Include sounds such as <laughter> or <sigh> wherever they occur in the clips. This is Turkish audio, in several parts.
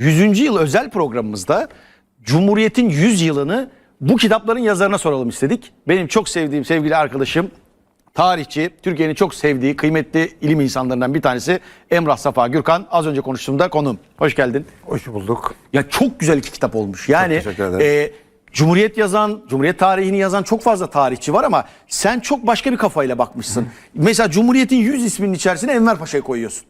100. yıl özel programımızda Cumhuriyet'in 100 yılını bu kitapların yazarına soralım istedik. Benim çok sevdiğim sevgili arkadaşım, tarihçi, Türkiye'nin çok sevdiği kıymetli ilim insanlarından bir tanesi Emrah Safa Gürkan. Az önce konuştuğumda konuğum. Hoş geldin. Hoş bulduk. Ya çok güzel iki kitap olmuş. Yani e, Cumhuriyet yazan, Cumhuriyet tarihini yazan çok fazla tarihçi var ama sen çok başka bir kafayla bakmışsın. Mesela Cumhuriyet'in 100 isminin içerisine Enver Paşa'yı koyuyorsun.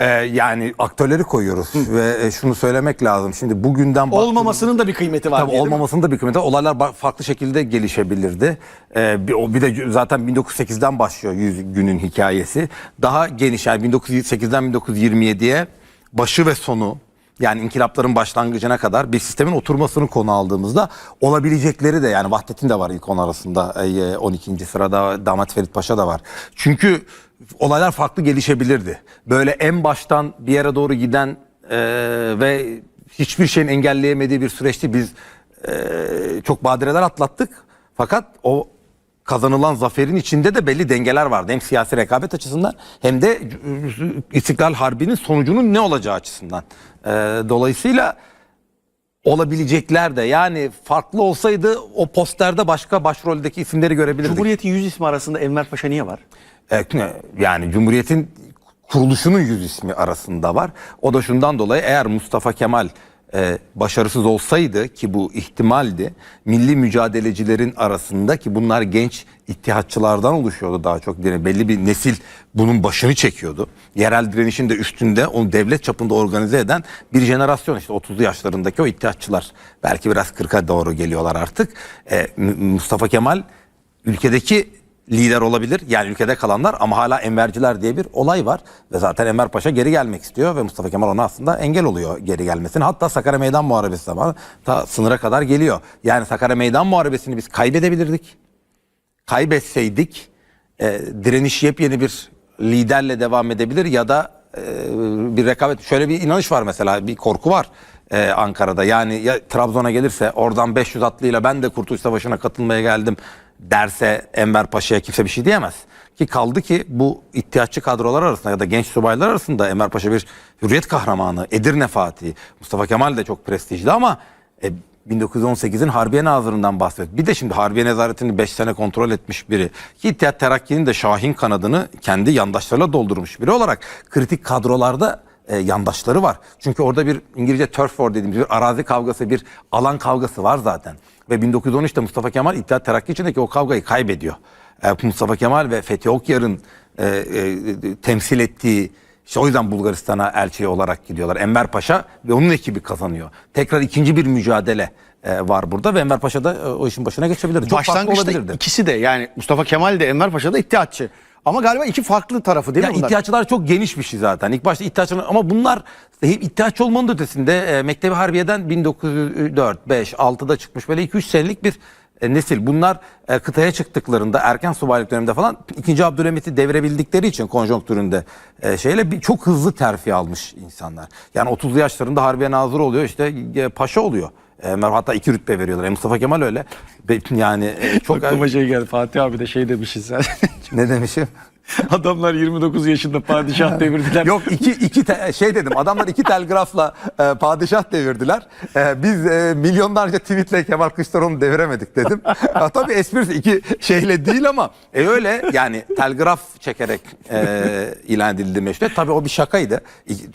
Ee, yani aktörleri koyuyoruz ve e, şunu söylemek lazım. Şimdi bugünden Olmamasının da bir kıymeti var. Tabii diye, değil mi? olmamasının da bir kıymeti. Olaylar ba- farklı şekilde gelişebilirdi. Ee, bir, o bir de zaten 1908'den başlıyor 100 günün hikayesi. Daha geniş yani 1908'den 1927'ye başı ve sonu yani inkılapların başlangıcına kadar bir sistemin oturmasını konu aldığımızda olabilecekleri de yani Vahdettin de var ilk on arasında e, 12. sırada Damat Ferit Paşa da var. Çünkü olaylar farklı gelişebilirdi. Böyle en baştan bir yere doğru giden e, ve hiçbir şeyin engelleyemediği bir süreçti. Biz e, çok badireler atlattık. Fakat o kazanılan zaferin içinde de belli dengeler vardı. Hem siyasi rekabet açısından hem de e, İstiklal Harbi'nin sonucunun ne olacağı açısından. E, dolayısıyla olabilecekler de yani farklı olsaydı o posterde başka başroldeki isimleri görebilirdik. Cumhuriyet'in 100 ismi arasında Enver Paşa niye var? E, yani Cumhuriyet'in kuruluşunun yüz ismi arasında var. O da şundan dolayı eğer Mustafa Kemal e, başarısız olsaydı ki bu ihtimaldi milli mücadelecilerin arasında ki bunlar genç ittihatçılardan oluşuyordu daha çok yani belli bir nesil bunun başını çekiyordu. Yerel direnişin de üstünde onu devlet çapında organize eden bir jenerasyon işte 30'lu yaşlarındaki o ittihatçılar belki biraz 40'a doğru geliyorlar artık. E, Mustafa Kemal ülkedeki lider olabilir. Yani ülkede kalanlar ama hala Enverciler diye bir olay var. Ve zaten Enver Paşa geri gelmek istiyor ve Mustafa Kemal ona aslında engel oluyor geri gelmesine. Hatta Sakarya Meydan Muharebesi zamanı ta sınıra kadar geliyor. Yani Sakarya Meydan Muharebesi'ni biz kaybedebilirdik. Kaybetseydik e, direniş yepyeni bir liderle devam edebilir ya da e, bir rekabet. Şöyle bir inanış var mesela bir korku var e, Ankara'da. Yani ya Trabzon'a gelirse oradan 500 atlıyla ben de Kurtuluş Savaşı'na katılmaya geldim derse Enver Paşa'ya kimse bir şey diyemez. Ki kaldı ki bu ihtiyaççı kadrolar arasında ya da genç subaylar arasında Enver Paşa bir hürriyet kahramanı, Edirne Fatih, Mustafa Kemal de çok prestijli ama e, 1918'in Harbiye Nazırı'ndan bahsediyor. Bir de şimdi Harbiye Nezaretini 5 sene kontrol etmiş biri. Ki İttihat Terakki'nin de Şahin kanadını kendi yandaşlarıyla doldurmuş biri olarak kritik kadrolarda e, yandaşları var. Çünkü orada bir İngilizce turf war dediğimiz bir arazi kavgası, bir alan kavgası var zaten. Ve 1913'te Mustafa Kemal İttihat Terakki içindeki o kavgayı kaybediyor. E, Mustafa Kemal ve Fethi Okyar'ın e, e, temsil ettiği işte o yüzden Bulgaristan'a elçi olarak gidiyorlar. Enver Paşa ve onun ekibi kazanıyor. Tekrar ikinci bir mücadele e, var burada ve Enver Paşa da e, o işin başına geçebilirdi. Çok farklı Başlangıçta olabilirdi. ikisi de yani Mustafa Kemal de Enver Paşa da ittihatçı. Ama galiba iki farklı tarafı değil Ya mi bunlar? ihtiyaçlar çok geniş bir şey zaten. İlk başta ihtiyaçlar ama bunlar hep ihtiyaç olmanın ötesinde e, Mektebi Harbiye'den 1904, 5, 6'da çıkmış böyle 2-3 senelik bir e, nesil. Bunlar e, kıtaya çıktıklarında erken subaylık döneminde falan 2. Abdülhamit'i devirebildikleri için konjonktüründe e, şeyle bir, çok hızlı terfi almış insanlar. Yani 30'lu yaşlarında Harbiye Nazırı oluyor işte e, paşa oluyor. E, Mer- hatta iki rütbe veriyorlar. E, Mustafa Kemal öyle. Ve Yani e, çok Aklıma şey geldi Fatih abi de şey demişsin sen. ne demişim? <laughs> Adamlar 29 yaşında padişah <laughs> devirdiler. Yok iki, iki te- şey dedim adamlar iki telgrafla e, padişah devirdiler. E, biz e, milyonlarca tweetle Kemal Kılıçdaroğlu'nu deviremedik dedim. ha, tabii esprisi iki şeyle değil ama e, öyle yani telgraf çekerek e, ilan edildi meşrut. Tabii o bir şakaydı.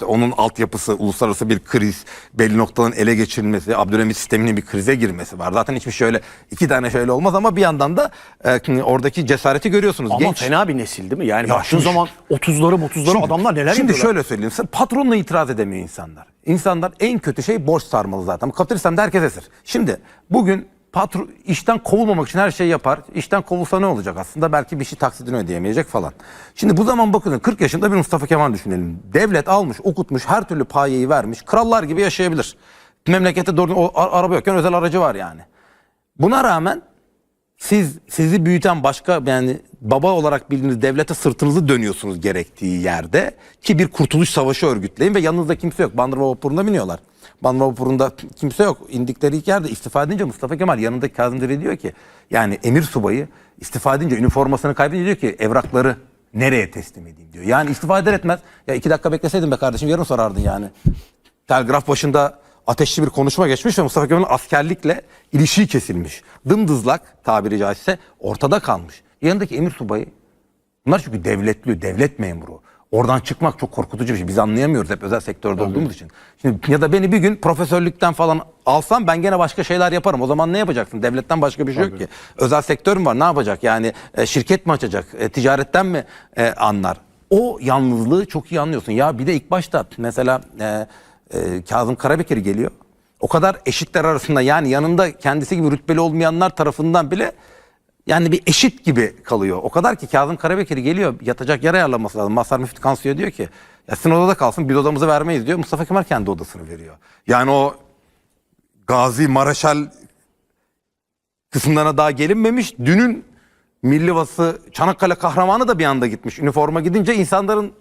Onun altyapısı uluslararası bir kriz, belli noktaların ele geçirilmesi, Abdülhamit sisteminin bir krize girmesi var. Zaten hiçbir şöyle iki tane şöyle olmaz ama bir yandan da e, oradaki cesareti görüyorsunuz. Ama Genç. fena bir nesil değil mi? Yani Ya baktığın zaman 30'ları 30'ları adamlar neler Şimdi yapıyorlar? şöyle söyleyeyim. Patronla itiraz edemiyor insanlar. İnsanlar en kötü şey borç sarmalı zaten. Bu Kapitalist sistemde herkes esir. Şimdi bugün patron işten kovulmamak için her şeyi yapar. İşten kovulsa ne olacak aslında? Belki bir şey taksidini ödeyemeyecek falan. Şimdi bu zaman bakın 40 yaşında bir Mustafa Kemal düşünelim. Devlet almış, okutmuş, her türlü payeyi vermiş. Krallar gibi yaşayabilir. Memlekette doğru o araba yokken özel aracı var yani. Buna rağmen siz sizi büyüten başka yani baba olarak bildiğiniz devlete sırtınızı dönüyorsunuz gerektiği yerde ki bir kurtuluş savaşı örgütleyin ve yanınızda kimse yok. Bandırma vapuruna biniyorlar. Bandırma vapurunda kimse yok. İndikleri ilk yerde istifa edince Mustafa Kemal yanındaki Kazım Dere diyor ki yani emir subayı istifa edince üniformasını kaybedince diyor ki evrakları nereye teslim edeyim diyor. Yani istifa eder etmez ya iki dakika bekleseydin be kardeşim yarın sorardın yani. telgraf başında ateşli bir konuşma geçmiş ve Mustafa Kemal'in askerlikle ilişiği kesilmiş. Dımdızlak tabiri caizse ortada kalmış. Yanındaki emir subayı bunlar çünkü devletli, devlet memuru. Oradan çıkmak çok korkutucu bir şey. Biz anlayamıyoruz hep özel sektörde olduğumuz için. Şimdi ya da beni bir gün profesörlükten falan alsam ben gene başka şeyler yaparım. O zaman ne yapacaksın? Devletten başka bir şey yok ki. Özel sektör mü var? Ne yapacak? Yani e, şirket mi açacak? E, ticaretten mi e, anlar? O yalnızlığı çok iyi anlıyorsun. Ya bir de ilk başta mesela e, e, Kazım Karabekir geliyor. O kadar eşitler arasında yani yanında kendisi gibi rütbeli olmayanlar tarafından bile yani bir eşit gibi kalıyor. O kadar ki Kazım Karabekir geliyor yatacak yer ayarlaması lazım. Mazhar Müftü Kansu'ya diyor ki ya sizin odada kalsın biz odamızı vermeyiz diyor. Mustafa Kemal kendi odasını veriyor. Yani o Gazi Maraşal kısımlarına daha gelinmemiş. Dünün Millivası Çanakkale kahramanı da bir anda gitmiş. Üniforma gidince insanların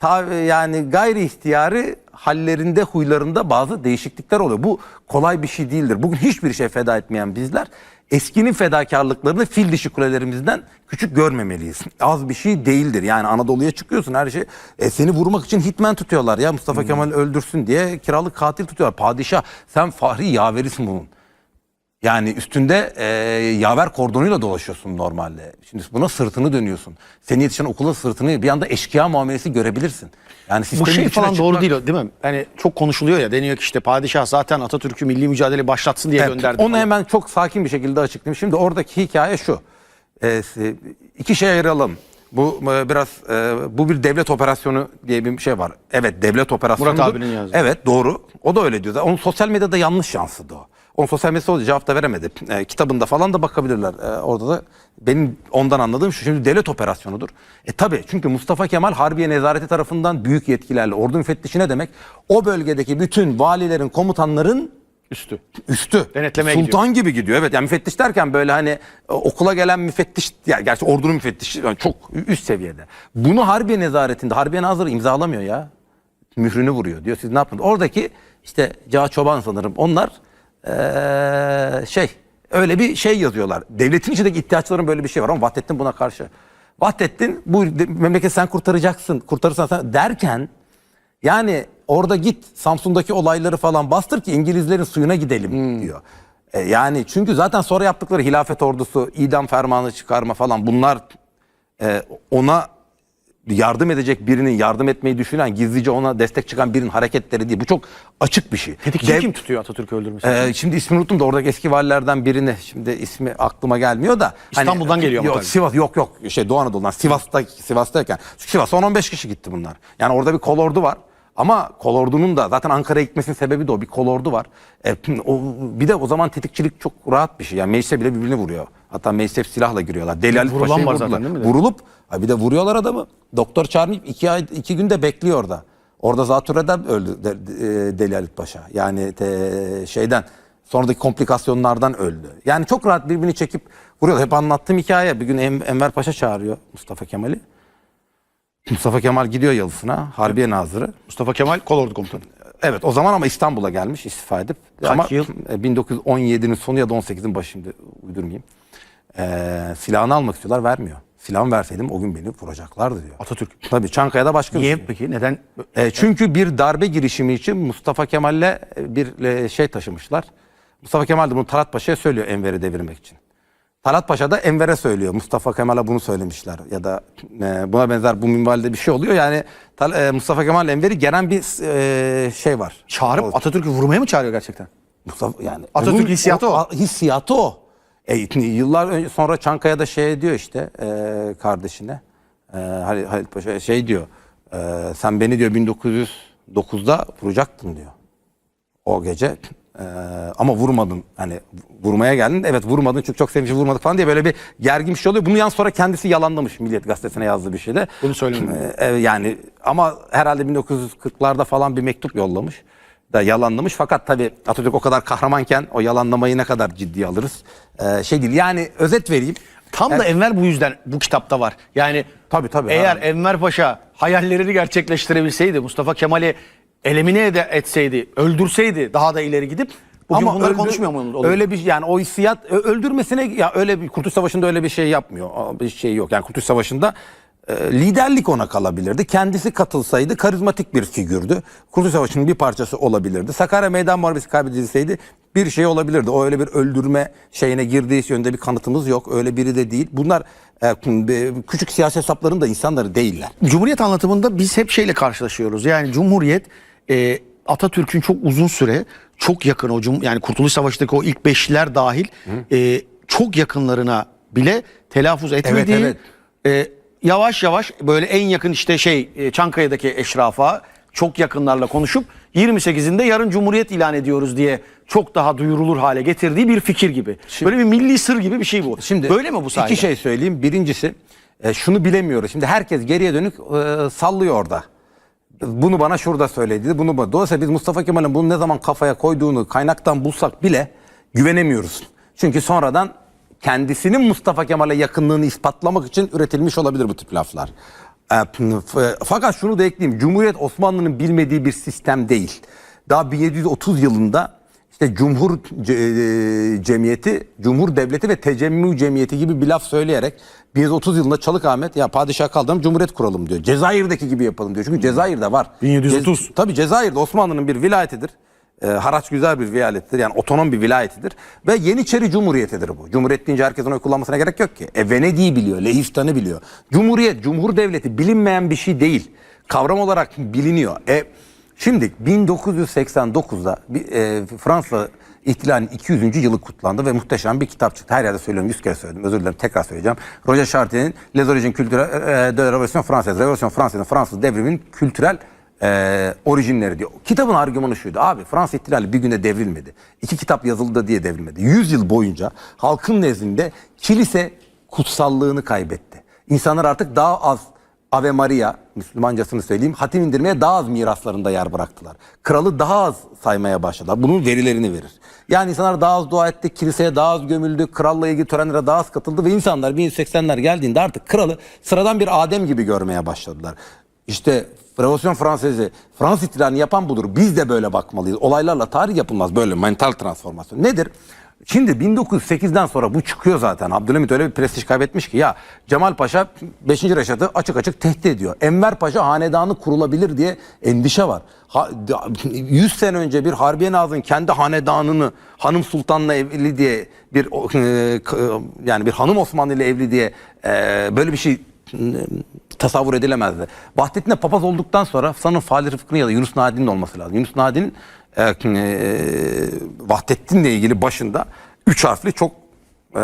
ta, yani gayri ihtiyari hallerinde, huylarında bazı değişiklikler oluyor. Bu kolay bir şey değildir. Bugün hiçbir şey feda etmeyen bizler eskinin fedakarlıklarını fil dişi kulelerimizden küçük görmemeliyiz. Az bir şey değildir. Yani Anadolu'ya çıkıyorsun her şey. E, seni vurmak için hitmen tutuyorlar ya Mustafa Kemal öldürsün diye kiralık katil tutuyorlar. Padişah sen fahri yaverisin bunun. Yani üstünde e, yaver kordonuyla dolaşıyorsun normalde. Şimdi buna sırtını dönüyorsun. Seni yetişen okula sırtını bir anda eşkıya muamelesi görebilirsin. Yani Bu sistemin şey içine falan doğru çıkmak- değil o, değil mi? Hani çok konuşuluyor ya deniyor ki işte padişah zaten Atatürk'ü milli mücadele başlatsın diye Evet, gönderdi. Onu falan. hemen çok sakin bir şekilde açıklayayım. Şimdi oradaki hikaye şu. Ee, iki şey ayıralım. Bu e, biraz e, bu bir devlet operasyonu diye bir şey var. Evet devlet operasyonu. Murat abinin yazdığı. Evet doğru. O da öyle diyor. Onun sosyal medyada yanlış yansıdı o. Onun sosyal medyada olunca cevap da veremedi. E, kitabında falan da bakabilirler. E, orada da benim ondan anladığım şu. Şimdi devlet operasyonudur. E tabi çünkü Mustafa Kemal Harbiye Nezareti tarafından büyük yetkilerle ordu müfettişi ne demek? O bölgedeki bütün valilerin, komutanların üstü. Üstü. Denetlemeye Sultan gibi gidiyor. Evet yani müfettiş derken böyle hani e, okula gelen müfettiş yani gerçi ordunun müfettişi yani çok üst seviyede. Bunu Harbiye nezaretinde Harbiye Nazırı imzalamıyor ya. Mührünü vuruyor diyor. Siz ne yapın? Oradaki işte Cağa Çoban sanırım. Onlar eee, şey öyle bir şey yazıyorlar. Devletin içindeki ihtiyaçların böyle bir şey var ama Vahdettin buna karşı. Vahdettin bu memleketi sen kurtaracaksın, kurtarırsan sen derken yani orada git Samsun'daki olayları falan bastır ki İngilizlerin suyuna gidelim diyor. E, yani çünkü zaten sonra yaptıkları hilafet ordusu, idam fermanı çıkarma falan bunlar e, ona yardım edecek birinin yardım etmeyi düşünen gizlice ona destek çıkan birinin hareketleri değil. Bu çok açık bir şey. Tetikçi Dev- kim tutuyor Atatürk'ü öldürmesi? ee, şimdi ismini unuttum da oradaki eski valilerden birini şimdi ismi aklıma gelmiyor da. İstanbul'dan geliyor ama yok, tabii. Sivas yok yok şey Doğu Anadolu'dan Sivas'ta Sivas'tayken Sivas 10-15 kişi gitti bunlar. Yani orada bir kolordu var. Ama kolordunun da zaten Ankara'ya gitmesinin sebebi de o. Bir kolordu var. E, o, bir de o zaman tetikçilik çok rahat bir şey. Yani meclise bile birbirini vuruyor. Hatta meclise silah giriyorlar. Deli vurulan Paşa'yı var zaten vurdular. değil mi? Vurulup ha bir de vuruyorlar adamı. Doktor çağırmayıp iki, ay, iki günde bekliyor orada. Orada zatürreden öldü de, Deli Halit Paşa. Yani te- şeyden sonraki komplikasyonlardan öldü. Yani çok rahat birbirini çekip vuruyorlar. Hep anlattığım hikaye. Bir gün Em- Enver Paşa çağırıyor Mustafa Kemal'i. Mustafa Kemal gidiyor Yalısı'na. Harbiye Nazırı. Mustafa Kemal kolordu komutanı. Evet o zaman ama İstanbul'a gelmiş istifa edip. Kaç ama yıl? e, 1917'nin sonu ya da 18'in başı şimdi uydurmayayım. Ee, silahını almak istiyorlar vermiyor. Silahımı verseydim o gün beni vuracaklardı diyor. Atatürk. Tabii Çankaya'da başka bir Niye şey. peki? Neden? E, çünkü bir darbe girişimi için Mustafa Kemal'le e, bir e, şey taşımışlar. Mustafa Kemal de bunu Talat Paşa'ya söylüyor Enver'i devirmek için. Talat Paşa da Enver'e söylüyor. Mustafa Kemal'e bunu söylemişler. Ya da e, buna benzer bu minvalde bir şey oluyor. Yani Tal- e, Mustafa Kemal Enver'i gelen bir e, şey var. Çağırıp Atatürk'ü vurmaya mı çağırıyor gerçekten? Mustafa yani Atatürk hissiyatı o. Hissiyatı o. E, yıllar önce sonra Çankaya'da şey diyor işte e, kardeşine. E, Halil, Halil Paşa şey diyor. e, sen beni diyor 1909'da vuracaktın diyor. O gece. E, ama vurmadın. Hani vurmaya geldin. Evet vurmadın çünkü çok sevmişim vurmadık falan diye böyle bir gergin bir şey oluyor. Bunu yan sonra kendisi yalanlamış Milliyet Gazetesi'ne yazdığı bir şeyde. Bunu söylemedim. E, e, yani ama herhalde 1940'larda falan bir mektup yollamış da yalanlamış. Fakat tabii Atatürk o kadar kahramanken o yalanlamayı ne kadar ciddiye alırız? E, şey değil yani özet vereyim. Tam da Enver bu yüzden bu kitapta var. Yani Tabii, tabii, Eğer ha. Enver Paşa hayallerini gerçekleştirebilseydi, Mustafa Kemal'i elemine ede, etseydi, öldürseydi daha da ileri gidip bugün bunları öldür- konuşmuyor mu? olur? Öyle bir yani o hissiyat öldürmesine ya öyle bir Kurtuluş Savaşı'nda öyle bir şey yapmıyor. Bir şey yok. Yani Kurtuluş Savaşı'nda liderlik ona kalabilirdi. Kendisi katılsaydı karizmatik bir figürdü. Kurtuluş Savaşı'nın bir parçası olabilirdi. Sakarya Meydan Muharebesi kaybedilseydi bir şey olabilirdi. O öyle bir öldürme şeyine girdiği yönde bir kanıtımız yok. Öyle biri de değil. Bunlar e, küçük siyasi hesapların da insanları değiller. Cumhuriyet anlatımında biz hep şeyle karşılaşıyoruz. Yani Cumhuriyet e, Atatürk'ün çok uzun süre çok yakın o yani Kurtuluş Savaşı'ndaki o ilk beşliler dahil e, çok yakınlarına bile telaffuz etmediği evet. e, yavaş yavaş böyle en yakın işte şey e, Çankaya'daki eşrafa çok yakınlarla konuşup 28'inde yarın Cumhuriyet ilan ediyoruz diye çok daha duyurulur hale getirdiği bir fikir gibi. böyle bir milli sır gibi bir şey bu. Şimdi böyle mi bu sayede? İki şey söyleyeyim. Birincisi e, şunu bilemiyoruz. Şimdi herkes geriye dönük e, sallıyor orada. Bunu bana şurada söyledi. Bunu bana. Dolayısıyla biz Mustafa Kemal'in bunu ne zaman kafaya koyduğunu kaynaktan bulsak bile güvenemiyoruz. Çünkü sonradan kendisinin Mustafa Kemal'e yakınlığını ispatlamak için üretilmiş olabilir bu tip laflar. E, f- Fakat şunu da ekleyeyim. Cumhuriyet Osmanlı'nın bilmediği bir sistem değil. Daha 1730 yılında işte Cumhur e, Cemiyeti, Cumhur Devleti ve Tecemmü Cemiyeti gibi bir laf söyleyerek 1930 yılında Çalık Ahmet ya padişah kaldıralım Cumhuriyet kuralım diyor. Cezayir'deki gibi yapalım diyor. Çünkü Cezayir'de var. 1730. Cez- tabii Cezayir'de Osmanlı'nın bir vilayetidir. E, haraç güzel bir vilayettir. Yani otonom bir vilayetidir. Ve Yeniçeri Cumhuriyetidir bu. Cumhuriyet deyince herkesin oy kullanmasına gerek yok ki. E, Venedik'i biliyor, Leistan'ı biliyor. Cumhuriyet, Cumhur Devleti bilinmeyen bir şey değil. Kavram olarak biliniyor. E, Şimdi 1989'da bir, e, Fransa ihtilalinin 200. yılı kutlandı ve muhteşem bir kitap çıktı. Her yerde söylüyorum, 100 kere söyledim. Özür dilerim, tekrar söyleyeceğim. Roger Chartier'in Les Origines Culturelles de la Révolution Française. Revolüsyon Fransa'nın Fransız devriminin kültürel e, orijinleri diyor. Kitabın argümanı şuydu. Abi Fransa ihtilali bir günde devrilmedi. İki kitap yazıldı diye devrilmedi. 100 yıl boyunca halkın nezdinde kilise kutsallığını kaybetti. İnsanlar artık daha az Ave Maria, Müslümancasını söyleyeyim, hatim indirmeye daha az miraslarında yer bıraktılar. Kralı daha az saymaya başladılar. Bunun verilerini verir. Yani insanlar daha az dua etti, kiliseye daha az gömüldü, kralla ilgili törenlere daha az katıldı ve insanlar 1180'ler geldiğinde artık kralı sıradan bir Adem gibi görmeye başladılar. İşte Revolüsyon Fransızı, Fransız ihtilalini yapan budur. Biz de böyle bakmalıyız. Olaylarla tarih yapılmaz böyle mental transformasyon. Nedir? Şimdi 1908'den sonra bu çıkıyor zaten. Abdülhamit öyle bir prestij kaybetmiş ki ya Cemal Paşa 5. Reşat'ı açık açık tehdit ediyor. Enver Paşa hanedanı kurulabilir diye endişe var. Ha, 100 sene önce bir Harbiye Nazırı'nın kendi hanedanını hanım sultanla evli diye bir e, yani bir hanım Osmanlı ile evli diye e, böyle bir şey tasavvur edilemezdi. Vahdettin'e papaz olduktan sonra sanırım Fahri Rıfkı'nın ya da Yunus Nadi'nin olması lazım. Yunus Nadi'nin e, e, Vahdettin'le ilgili başında üç harfli çok e,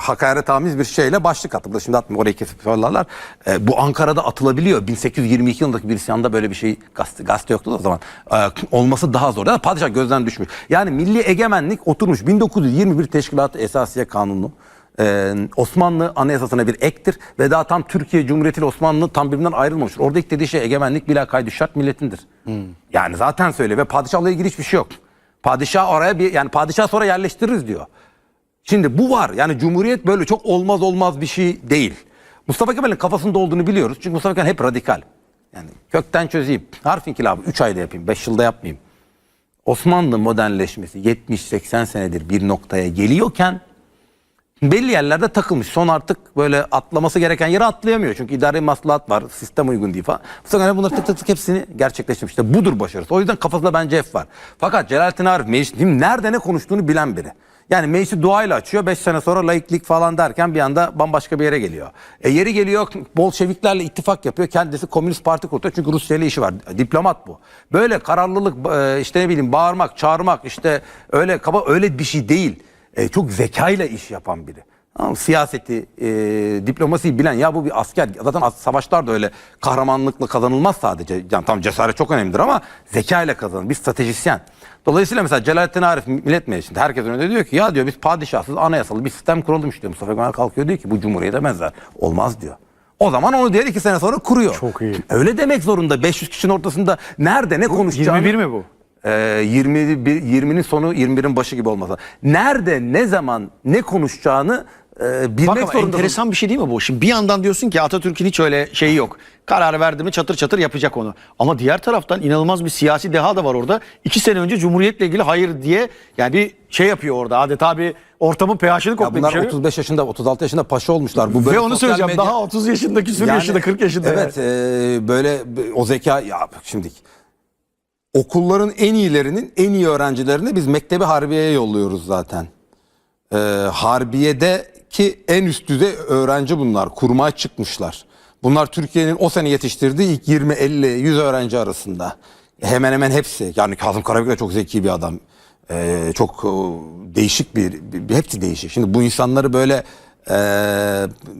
hakaretamiz bir şeyle başlık atıldı. Şimdi atmıyor orayı kesip söylerler. E, bu Ankara'da atılabiliyor. 1822 yılındaki bir isyanda böyle bir şey gazete, gazete yoktu o zaman. E, olması daha zor. Ya padişah gözden düşmüş. Yani milli egemenlik oturmuş. 1921 Teşkilatı Esasiye Kanunu. Ee, Osmanlı anayasasına bir ektir ve daha tam Türkiye Cumhuriyeti ile Osmanlı tam birbirinden ayrılmamıştır. Orada ilk dediği şey egemenlik bila kaydı şart milletindir. Yani zaten söyle ve padişahla ilgili hiçbir şey yok. Padişah oraya bir yani padişah sonra yerleştiririz diyor. Şimdi bu var. Yani Cumhuriyet böyle çok olmaz olmaz bir şey değil. Mustafa Kemal'in kafasında olduğunu biliyoruz. Çünkü Mustafa Kemal hep radikal. Yani kökten çözeyim. Harf inkılabı 3 ayda yapayım, 5 yılda yapmayayım. Osmanlı modernleşmesi 70-80 senedir bir noktaya geliyorken belli yerlerde takılmış. Son artık böyle atlaması gereken yere atlayamıyor. Çünkü idari maslahat var, sistem uygun değil falan. Bu sefer bunları tık tık tık hepsini gerçekleştirmiş. İşte budur başarısı. O yüzden kafasında bence F var. Fakat Celalettin Arif meclis, şimdi nerede ne konuştuğunu bilen biri. Yani meclisi duayla açıyor. 5 sene sonra laiklik falan derken bir anda bambaşka bir yere geliyor. E yeri geliyor Bolşeviklerle ittifak yapıyor. Kendisi Komünist Parti kuruyor. Çünkü Rusya ile işi var. Diplomat bu. Böyle kararlılık e, işte ne bileyim bağırmak, çağırmak işte öyle kaba öyle bir şey değil e, çok zekayla iş yapan biri. Tamam? Siyaseti, e, diplomasiyi bilen ya bu bir asker. Zaten as- savaşlar da öyle kahramanlıkla kazanılmaz sadece. Yani tam cesaret çok önemlidir ama zekayla kazanır. Bir stratejisyen. Dolayısıyla mesela Celalettin Arif Millet Meclisi'nde herkes önünde diyor ki ya diyor biz padişahsız anayasalı bir sistem kuralım işte. Mustafa Kemal kalkıyor diyor ki bu cumhuriyete benzer. Olmaz diyor. O zaman onu diğer iki sene sonra kuruyor. Çok iyi. Öyle demek zorunda. 500 kişinin ortasında nerede ne konuşacağını... 21 mi bu? Ee, 21 20'nin sonu 21'in başı gibi olmasa. Nerede ne zaman ne konuşacağını e, bilmek Bak ama zorunda. enteresan bir şey değil mi bu? Şimdi bir yandan diyorsun ki Atatürk'ün hiç öyle şeyi yok. Karar verdi mi çatır çatır yapacak onu. Ama diğer taraftan inanılmaz bir siyasi deha da var orada. İki sene önce Cumhuriyet'le ilgili hayır diye yani bir şey yapıyor orada. Adeta bir ortamın pH'ini Ya koklayıp bunlar içeriyor. 35 yaşında 36 yaşında paşa olmuşlar. Bu böyle Ve onu sosyal söyleyeceğim. medya- Daha 30 yaşında, küsur Yani, yaşında, 40 yaşında. Evet e, böyle o zeka ya bak şimdi okulların en iyilerinin en iyi öğrencilerini biz Mektebi Harbiye'ye yolluyoruz zaten. E, Harbiye'deki en üst düzey öğrenci bunlar. Kurmay çıkmışlar. Bunlar Türkiye'nin o sene yetiştirdiği ilk 20, 50, 100 öğrenci arasında. Hemen hemen hepsi. Yani Kazım Karabük de çok zeki bir adam. E, çok e, değişik bir, bir- hepsi değişik. Şimdi bu insanları böyle e,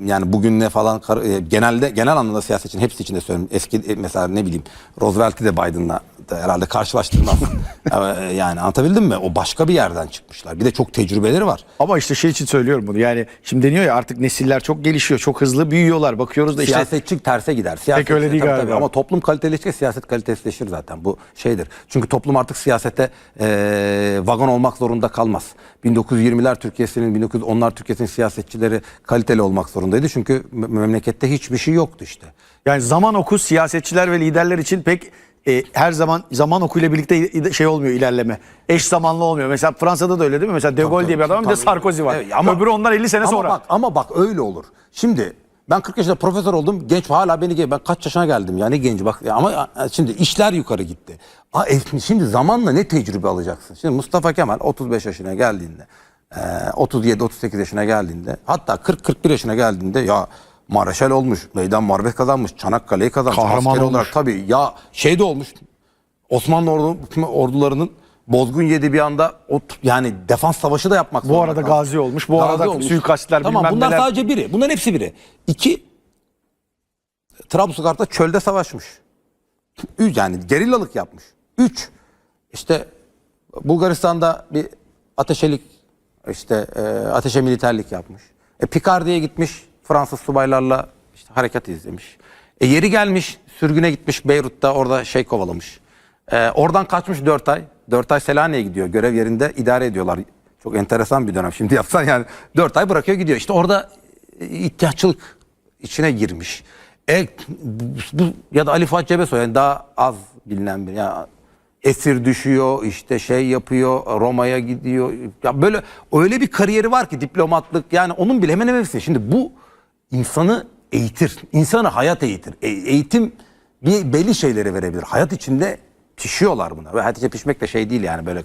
yani bugün ne falan e, genelde genel anlamda siyasetçinin hepsi için de söylüyorum. Eski e, mesela ne bileyim Roosevelt'i de Biden'la da herhalde karşılaştırmaz. <laughs> E, yani anlatabildim mi? O başka bir yerden çıkmışlar. Bir de çok tecrübeleri var. Ama işte şey için söylüyorum bunu. Yani şimdi deniyor ya artık nesiller çok gelişiyor. Çok hızlı büyüyorlar. Bakıyoruz da işte Siyasetçi terse gider. Siyasetçi, öyle değil tabii, galiba. tabii. Ama toplum kaliteleştikçe siyaset kalitesizleşir zaten. Bu şeydir. Çünkü toplum artık siyasete e, vagon olmak zorunda kalmaz. 1920'ler Türkiye'sinin, 1910'lar Türkiye'sinin siyasetçileri kaliteli olmak zorundaydı. Çünkü me- memlekette hiçbir şey yoktu işte. Yani zaman oku siyasetçiler ve liderler için pek e, her zaman zaman okuyla birlikte şey olmuyor ilerleme. Eş zamanlı olmuyor. Mesela Fransa'da da öyle değil mi? Mesela De Gaulle diye bir adam bir de. Sarkozy var. Evet, ama- Öbürü ondan 50 sene ama sonra. Bak, ama bak öyle olur. Şimdi ben 40 yaşında profesör oldum. Genç hala beni ben kaç yaşına geldim yani genç bak ya ama şimdi işler yukarı gitti. E, şimdi zamanla ne tecrübe alacaksın? Şimdi Mustafa Kemal 35 yaşına geldiğinde 37-38 yaşına geldiğinde hatta 40-41 yaşına geldiğinde ya Mareşal olmuş, meydan muharebet kazanmış, Çanakkale'yi kazanmış, Kahraman asker olmuş. olarak tabii ya şey de olmuş. Osmanlı ordu, ordularının bozgun yedi bir anda o, yani defans savaşı da yapmak Bu arada kaldı. gazi olmuş. Bu arada suikastler tamam, bilmem bunlar neler. sadece biri. Bunların hepsi biri. İki, Trablusgarp'ta çölde savaşmış. Üç, yani gerillalık yapmış. Üç, işte Bulgaristan'da bir ateşelik, işte e, ateşe militerlik yapmış. E, Picardy'ye gitmiş, Fransız subaylarla işte harekat izlemiş. E, yeri gelmiş, sürgüne gitmiş Beyrut'ta orada şey kovalamış. E, oradan kaçmış dört ay. Dört ay Selanik'e gidiyor. Görev yerinde idare ediyorlar. Çok enteresan bir dönem. Şimdi yapsan yani dört ay bırakıyor gidiyor. İşte orada e, ihtiyaççılık içine girmiş. E, bu, ya da Ali Fuat Cebesoy yani daha az bilinen bir. Ya, esir düşüyor işte şey yapıyor Roma'ya gidiyor. Ya böyle öyle bir kariyeri var ki diplomatlık yani onun bile hemen hemen hepsi. Şimdi bu insanı eğitir. insanı hayat eğitir. E- eğitim bir belli şeyleri verebilir. Hayat içinde pişiyorlar buna. Ve hayat pişmek de şey değil yani böyle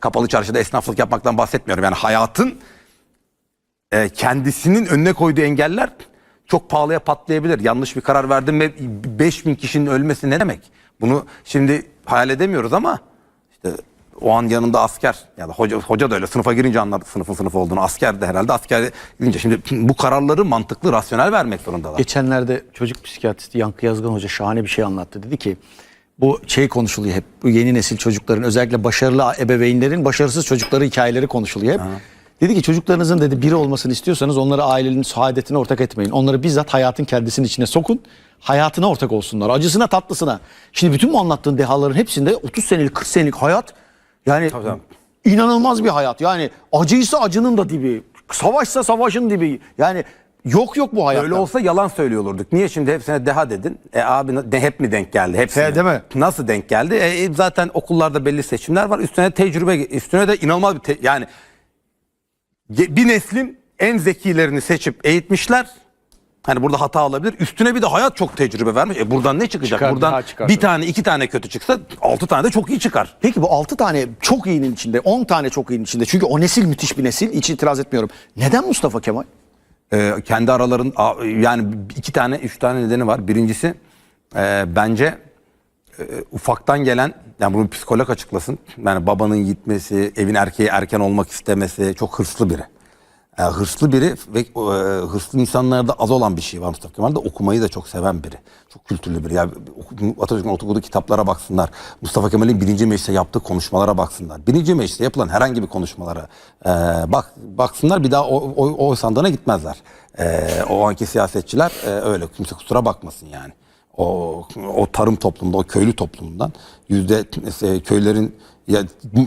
kapalı çarşıda esnaflık yapmaktan bahsetmiyorum. Yani hayatın e, kendisinin önüne koyduğu engeller çok pahalıya patlayabilir. Yanlış bir karar verdim ve 5000 kişinin ölmesi ne demek? Bunu şimdi hayal edemiyoruz ama işte o an yanında asker ya da hoca, hoca da öyle sınıfa girince anlar sınıfın sınıf olduğunu. Asker de herhalde asker girince şimdi bu kararları mantıklı, rasyonel vermek zorundalar. Geçenlerde çocuk psikiyatristi Yankı Yazgan Hoca şahane bir şey anlattı. Dedi ki bu şey konuşuluyor hep. Bu yeni nesil çocukların özellikle başarılı ebeveynlerin başarısız çocukları hikayeleri konuşuluyor hep. Dedi ki çocuklarınızın dedi biri olmasını istiyorsanız onları ailenin saadetine ortak etmeyin. Onları bizzat hayatın kendisinin içine sokun. Hayatına ortak olsunlar. Acısına tatlısına. Şimdi bütün bu anlattığın dehaların hepsinde 30 senelik 40 senelik hayat yani Tabii, tabii. inanılmaz bir hayat. Yani acıysa acının da dibi. Savaşsa savaşın dibi. Yani yok yok bu hayatta. Öyle olsa yalan söylüyor olurduk. Niye şimdi hepsine deha dedin? E abi de, hep mi denk geldi? Hepsine. He, değil mi? Nasıl denk geldi? E, e, zaten okullarda belli seçimler var. Üstüne tecrübe, üstüne de inanılmaz bir te- yani bir neslin en zekilerini seçip eğitmişler. Hani burada hata olabilir. Üstüne bir de hayat çok tecrübe vermiş. E buradan ne çıkacak? Çıkar, buradan çıkar. bir tane iki tane kötü çıksa altı tane de çok iyi çıkar. Peki bu 6 tane çok iyinin içinde, 10 tane çok iyinin içinde. Çünkü o nesil müthiş bir nesil. Hiç itiraz etmiyorum. Neden Mustafa Kemal? Ee, kendi araların yani iki tane üç tane nedeni var. Birincisi e, bence e, ufaktan gelen yani bunu psikolog açıklasın. Yani babanın gitmesi, evin erkeği erken olmak istemesi çok hırslı biri. E, hırslı biri ve e, hırslı insanlarda az olan bir şey var Mustafa Kemal de okumayı da çok seven biri. Çok kültürlü biri. Yani Atatürk'ün okuduğu kitaplara baksınlar. Mustafa Kemal'in birinci mecliste yaptığı konuşmalara baksınlar. Birinci mecliste yapılan herhangi bir konuşmalara e, bak baksınlar bir daha o, o, o sandığına gitmezler. E, o anki siyasetçiler e, öyle kimse kusura bakmasın yani. O, o tarım toplumunda, o köylü toplumundan yüzde e, köylerin ya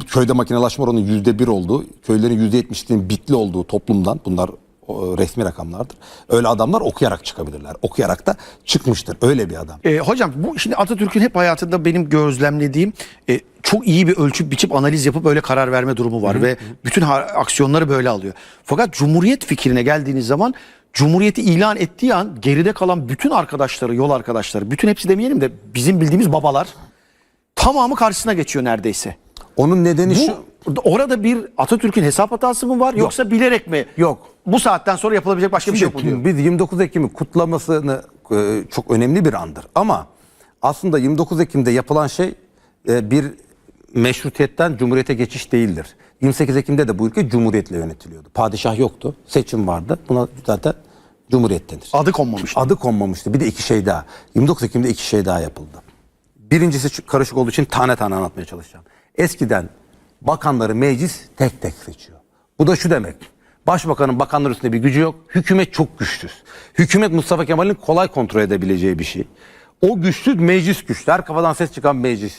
köyde makinelaşma oranının yüzde bir olduğu, köylerin yüzde yetmişliğinin bitli olduğu toplumdan bunlar o, resmi rakamlardır. Öyle adamlar okuyarak çıkabilirler. Okuyarak da çıkmıştır. Öyle bir adam. Ee, hocam bu şimdi Atatürk'ün hep hayatında benim gözlemlediğim e, çok iyi bir ölçüp biçip analiz yapıp öyle karar verme durumu var ve bütün aksiyonları böyle alıyor. Fakat Cumhuriyet fikrine geldiğiniz zaman Cumhuriyeti ilan ettiği an geride kalan bütün arkadaşları, yol arkadaşları, bütün hepsi demeyelim de bizim bildiğimiz babalar tamamı karşısına geçiyor neredeyse. Onun nedeni şu. Bu orada bir Atatürk'ün hesap hatası mı var yoksa bilerek mi? Yok. Bu saatten sonra yapılabilecek başka bir şey yok. Şimdi biz 29 Ekim'i kutlamasını e, çok önemli bir andır. Ama aslında 29 Ekim'de yapılan şey e, bir meşrutiyetten cumhuriyete geçiş değildir. 28 Ekim'de de bu ülke cumhuriyetle yönetiliyordu. Padişah yoktu. Seçim vardı. Buna zaten cumhuriyet denir. Adı konmamış. Adı konmamıştı. Bir de iki şey daha. 29 Ekim'de iki şey daha yapıldı. Birincisi karışık olduğu için tane tane anlatmaya çalışacağım. Eskiden bakanları meclis tek tek seçiyor. Bu da şu demek. Başbakanın bakanlar üstünde bir gücü yok. Hükümet çok güçsüz. Hükümet Mustafa Kemal'in kolay kontrol edebileceği bir şey. O güçsüz meclis güçlü. Her kafadan ses çıkan meclis.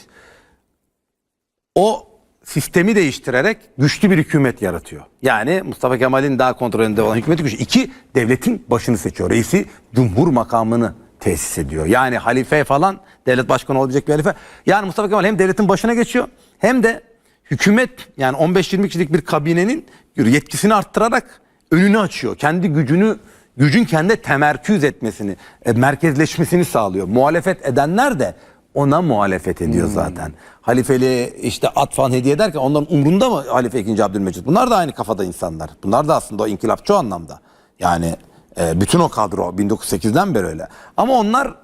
O sistemi değiştirerek güçlü bir hükümet yaratıyor. Yani Mustafa Kemal'in daha kontrolünde olan hükümeti güçlü. İki, devletin başını seçiyor. Reisi cumhur makamını tesis ediyor. Yani halife falan devlet başkanı olabilecek bir halife. Yani Mustafa Kemal hem devletin başına geçiyor hem de hükümet yani 15-20 kişilik bir kabinenin yetkisini arttırarak önünü açıyor. Kendi gücünü gücün kendi temerküz etmesini, e, merkezleşmesini sağlıyor. Muhalefet edenler de ona muhalefet ediyor zaten. Halifeli işte at falan hediye ederken onların umrunda mı Halife 2. Abdülmecit? Bunlar da aynı kafada insanlar. Bunlar da aslında o inkılapçı anlamda. Yani e, bütün o kadro 1908'den beri öyle. Ama onlar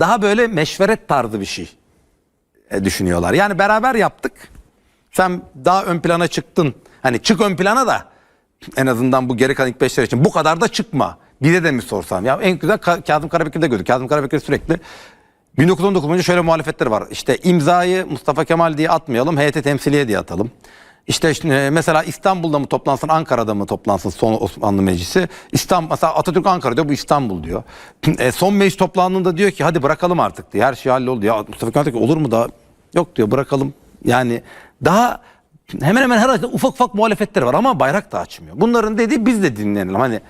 daha böyle meşveret tarzı bir şey e, düşünüyorlar. Yani beraber yaptık. Sen daha ön plana çıktın. Hani çık ön plana da en azından bu geri kalan ilk beşler için bu kadar da çıkma. Bize de mi sorsam? Ya en güzel Ka- Kazım Karabekir'de gördük. Kazım Karabekir sürekli 1919 boyunca şöyle muhalefetleri var. İşte imzayı Mustafa Kemal diye atmayalım, heyeti temsiliye diye atalım. İşte e, mesela İstanbul'da mı toplansın, Ankara'da mı toplansın son Osmanlı Meclisi? İstanbul, mesela Atatürk Ankara diyor, bu İstanbul diyor. E, son meclis toplandığında diyor ki hadi bırakalım artık diyor. Her şey halloldu. Ya Mustafa Kemal diyor ki olur mu da? Yok diyor bırakalım. Yani daha hemen hemen her açıdan ufak ufak muhalefetleri var ama bayrak da açmıyor. Bunların dediği biz de dinlenelim. Hani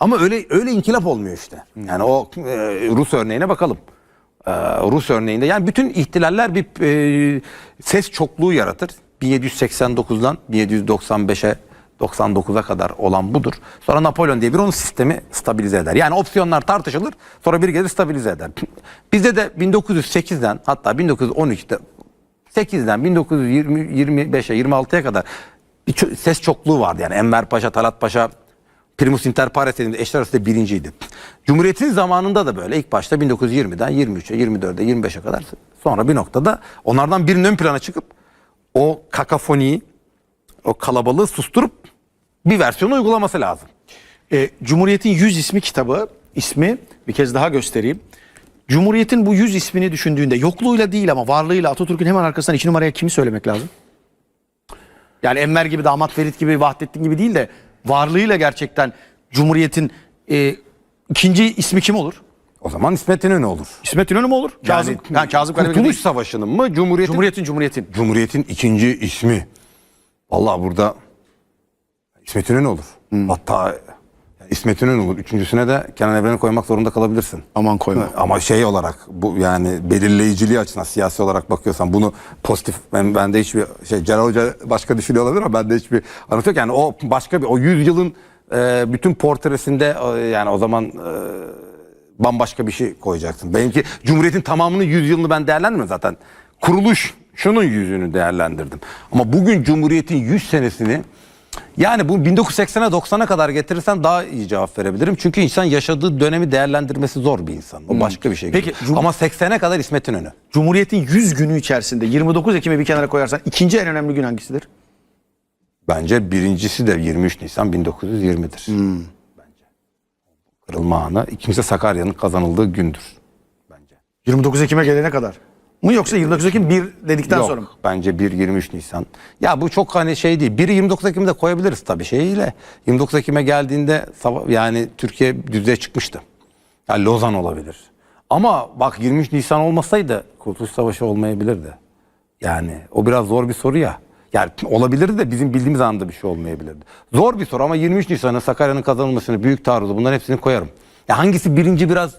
ama öyle öyle inkılap olmuyor işte. Yani o e, Rus örneğine bakalım. Ee, Rus örneğinde yani bütün ihtilaller bir e, ses çokluğu yaratır. 1789'dan 1795'e 99'a kadar olan budur. Sonra Napolyon diye bir onun sistemi stabilize eder. Yani opsiyonlar tartışılır sonra bir gelir stabilize eder. <laughs> Bizde de 1908'den hatta 1913'te 8'den 1925'e 26'ya kadar bir ses çokluğu vardı. Yani Enver Paşa, Talat Paşa, Primus Inter Pares dediğimde eşler arasında birinciydi. Cumhuriyetin zamanında da böyle. ilk başta 1920'den 23'e, 24'e, 25'e kadar sonra bir noktada onlardan birinin ön plana çıkıp o kakafoniyi, o kalabalığı susturup bir versiyonu uygulaması lazım. E, Cumhuriyet'in 100 ismi kitabı ismi bir kez daha göstereyim. Cumhuriyet'in bu 100 ismini düşündüğünde yokluğuyla değil ama varlığıyla Atatürk'ün hemen arkasından iki numaraya kimi söylemek lazım? Yani Enver gibi, Damat Ferit gibi, Vahdettin gibi değil de varlığıyla gerçekten Cumhuriyet'in e, ikinci ismi kim olur? O zaman İsmet İnönü olur. İsmet İnönü mü olur? Kazım, yani, Kazım Karabekir Kurtuluş değil. Savaşı'nın mı? Cumhuriyet'in Cumhuriyet'in, Cumhuriyet'in. Cumhuriyet'in ikinci ismi. Vallahi burada İsmet İnönü olur. Hatta İsmet İnönü olur. Üçüncüsüne de Kenan Evren'i koymak zorunda kalabilirsin. Aman koyma. Ama şey olarak bu yani belirleyiciliği açısından siyasi olarak bakıyorsan bunu pozitif ben bende hiçbir şey Celal Hoca başka düşünüyor olabilir ama bende hiçbir anlatı yok. Yani o başka bir o 100 yılın e, bütün portresinde e, yani o zaman e, bambaşka bir şey koyacaksın. Benimki Cumhuriyet'in tamamının 100 yılını ben değerlendirmiyorum zaten. Kuruluş şunun yüzünü değerlendirdim. Ama bugün Cumhuriyet'in 100 senesini yani bu 1980'e 90'a kadar getirirsen daha iyi cevap verebilirim. Çünkü insan yaşadığı dönemi değerlendirmesi zor bir insan. O başka bir şey. Peki. Cum- Ama 80'e kadar İsmet İnönü. Cumhuriyet'in 100 günü içerisinde 29 Ekim'i bir kenara koyarsan ikinci en önemli gün hangisidir? Bence birincisi de 23 Nisan 1920'dir. Bence. Kırılma anı. İkincisi Sakarya'nın kazanıldığı gündür. Bence. 29 Ekim'e gelene kadar. Mı yoksa 29 Ekim 1 dedikten Yok, sonra mı? Bence 1 23 Nisan. Ya bu çok hani şey değil. 1'i 29 Ekim'de koyabiliriz tabii şeyiyle. 29 Ekim'e geldiğinde yani Türkiye düzeye çıkmıştı. Yani Lozan olabilir. Ama bak 23 Nisan olmasaydı Kurtuluş Savaşı olmayabilirdi. Yani o biraz zor bir soru ya. Yani olabilirdi de bizim bildiğimiz anda bir şey olmayabilirdi. Zor bir soru ama 23 Nisan'ı Sakarya'nın kazanılmasını, büyük taarruzu bunların hepsini koyarım. Ya hangisi birinci biraz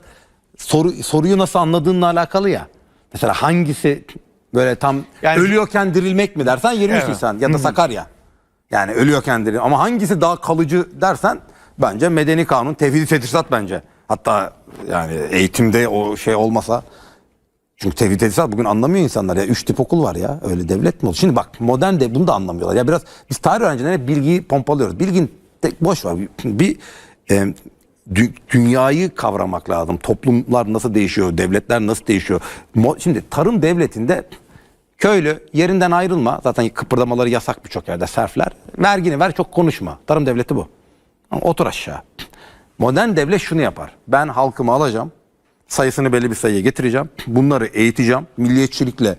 soru, soruyu nasıl anladığınla alakalı ya. Mesela hangisi Böyle tam Yani- ölüyorken dirilmek mi dersen 23 Evet. Nisan ya da Sakarya. Yani ölüyorken diril. Ama hangisi daha kalıcı dersen bence medeni kanun, tevhid tedrisat bence. Hatta yani eğitimde o şey olmasa çünkü tevhid tedrisat bugün anlamıyor insanlar ya. Üç tip okul var ya. Öyle devlet mi olur? Şimdi bak modern de bunu da anlamıyorlar. Ya biraz biz tarih öğrencilerine hep bilgiyi pompalıyoruz. Bilgin tek boş var. Bir e, dü- dünyayı kavramak lazım. Toplumlar nasıl değişiyor? Devletler nasıl değişiyor? Mo- Şimdi tarım devletinde köylü yerinden ayrılma. Zaten kıpırdamaları yasak birçok yerde serfler. Vergini ver çok konuşma. Tarım devleti bu. Otur aşağı. Modern devlet şunu yapar. Ben halkımı alacağım. Sayısını belli bir sayıya getireceğim. Bunları eğiteceğim. Milliyetçilikle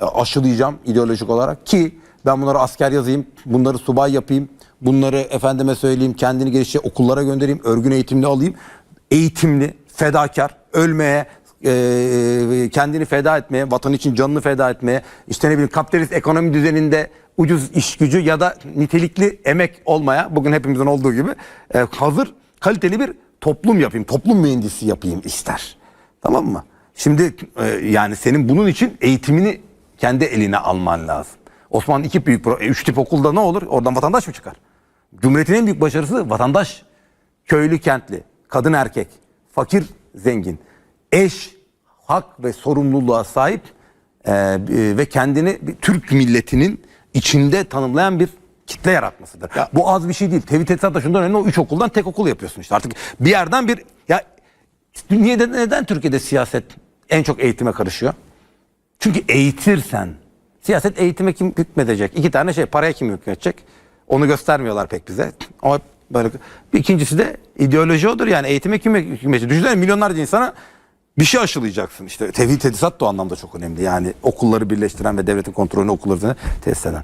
e, aşılayacağım ideolojik olarak ki ben bunları asker yazayım, bunları subay yapayım, bunları efendime söyleyeyim kendini geliştirecek okullara göndereyim, örgün eğitimli alayım. Eğitimli, fedakar, ölmeye, e, kendini feda etmeye, vatan için canını feda etmeye, işte ne bileyim kapitalist ekonomi düzeninde ucuz iş gücü ya da nitelikli emek olmaya, bugün hepimizin olduğu gibi e, hazır kaliteli bir toplum yapayım, toplum mühendisi yapayım ister. Tamam mı? Şimdi e, yani senin bunun için eğitimini kendi eline alman lazım. Osmanlı iki büyük, üç tip okulda ne olur? Oradan vatandaş mı çıkar? Cumhuriyetin en büyük başarısı vatandaş. Köylü kentli, kadın erkek, fakir zengin, eş, hak ve sorumluluğa sahip e, e, ve kendini bir Türk milletinin içinde tanımlayan bir kitle yaratmasıdır. Bu az bir şey değil. Tevhid Tedrisat da şundan önemli o üç okuldan tek okul yapıyorsun işte. Artık bir yerden bir ya niye neden Türkiye'de siyaset en çok eğitime karışıyor? Çünkü eğitirsen siyaset eğitime kim hükmedecek? İki tane şey paraya kim hükmedecek? Onu göstermiyorlar pek bize. Ama böyle ikincisi de ideoloji odur yani eğitime hükmedecek? Düşünsene milyonlarca insana bir şey aşılayacaksın. İşte tevhid tedrisat da o anlamda çok önemli. Yani okulları birleştiren ve devletin kontrolünü okulları tesis eden.